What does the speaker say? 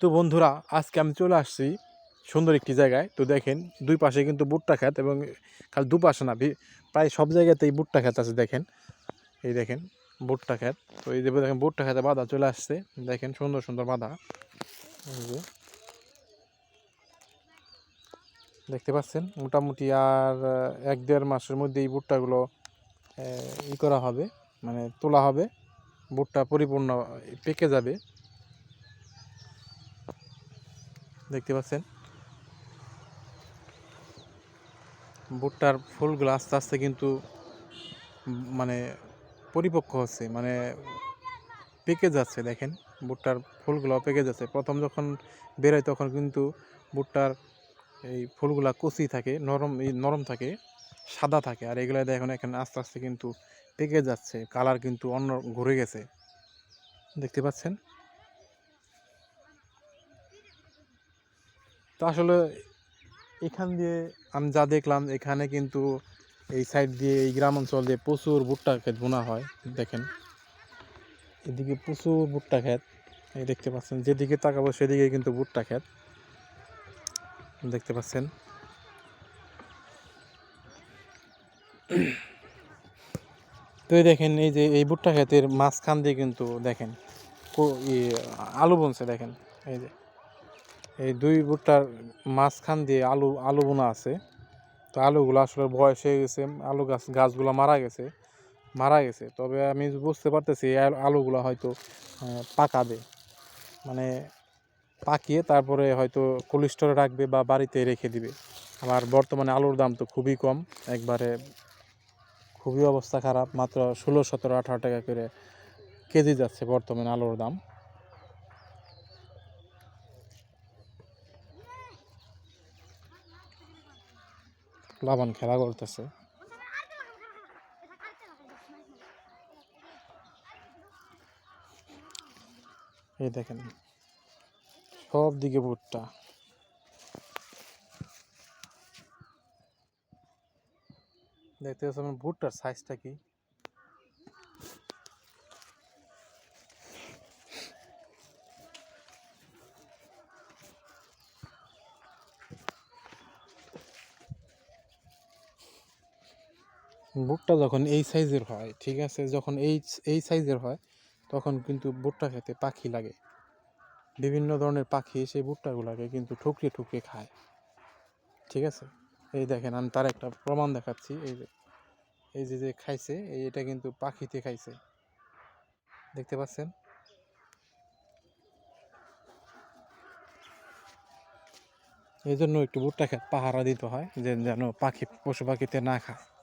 তো বন্ধুরা, আজকে আমি চলে আসছি সুন্দর একটি জায়গায়। তো দেখেন, দুই পাশে কিন্তু ভুট্টা ক্ষেত এবং খালি দুপাশে না প্রায় সব জায়গাতেই ভুট্টা ক্ষেত আছে দেখেন। এই দেখেন, ভুট্টা ক্ষেত। তো এই যে দেখেন, ভুট্টা খেতে বাধা চলে আসছে। দেখেন, সুন্দর সুন্দর বাধা। যে। দেখতে পাচ্ছেন, মোটামুটি আর এক দেড় মাসের মধ্যে এই ভুট্টাগুলো ই করা হবে মানে তোলা হবে। ভুট্টা পরিপূর্ণ পেকে যাবে। দেখতে পাচ্ছেন। ভুট্টার ফুলগুলো আস্তে আস্তে কিন্তু মানে পরিপক্ক হচ্ছে মানে পেকে যাচ্ছে দেখেন। ভুট্টার ফুলগুলো পেকে যাচ্ছে। প্রথম যখন বেরোয় তখন কিন্তু ভুট্টার এই ফুলগুলা কচি থাকে, নরম নরম থাকে, সাদা থাকে। আর এগুলো দেখুন এখানে আস্তে আস্তে কিন্তু পেকে যাচ্ছে। কালার কিন্তু অন্য ঘুরে গেছে। দেখতে পাচ্ছেন? তো আসলে এখান দিয়ে আমি যা দেখলাম, এখানে কিন্তু এই সাইড দিয়ে, এই গ্রাম অঞ্চল দিয়ে প্রচুর ভুট্টা ক্ষেত বোনা হয়, দেখেন। এদিকে প্রচুর ভুট্টা ক্ষেত, এই দেখতে পাচ্ছেন, যেদিকে তাকাবো সেদিকে কিন্তু ভুট্টা ক্ষেত, দেখতে পাচ্ছেন। তো দেখেন, এই যে, এই ভুট্টা ক্ষেতের মাঝখান দিয়ে কিন্তু দেখেন, কো- আলু বনছে, দেখেন, এই যে। এই দুই ভুট্টার মাঝখান দিয়ে আলু আলু বোনা আছে। তো আলুগুলো আসলে বয়স হয়ে গেছে, আলু গাছ, গাছগুলো মারা গেছে মারা গেছে। তবে আমি বুঝতে পারতেছি আলুগুলো হয়তো পাকাবে। মানে পাকিয়ে তারপরে হয়তো কোল্ড স্টোরে রাখবে বা বাড়িতে রেখে দিবে। আবার বর্তমানে আলুর দাম তো খুবই কম, একবারে খুবই অবস্থা খারাপ, মাত্র ষোলো, সতেরো, আঠারো টাকা করে কেজি যাচ্ছে বর্তমানে আলুর দাম। লাভান খেলা করতেছে। এই দেখেন সব দিকে ভুট্টা। দেখতে পাচ্ছেন ভুট্টার সাইজটা কি? ভুট্টা যখন এই সাইজের হয়, ঠিক আছে? যখন এই এই সাইজের হয়, তখন কিন্তু ভুট্টা খেতে পাখি লাগে। বিভিন্ন ধরনের পাখি সেই ভুট্টাগুলোকে কিন্তু ঠুকরিয়ে ঠুকরিয়ে খায়। ঠিক আছে? এই দেখেন, আমি তার একটা প্রমাণ দেখাচ্ছি। এই যে এই যে যে খাইছে, এই এটা কিন্তু পাখিতে খাইছে। দেখতে পাচ্ছেন? এই জন্য একটু ভুট্টা পাহারা দিতে হয়, যে যেন পাখি, পশু পাখিতে না খায়।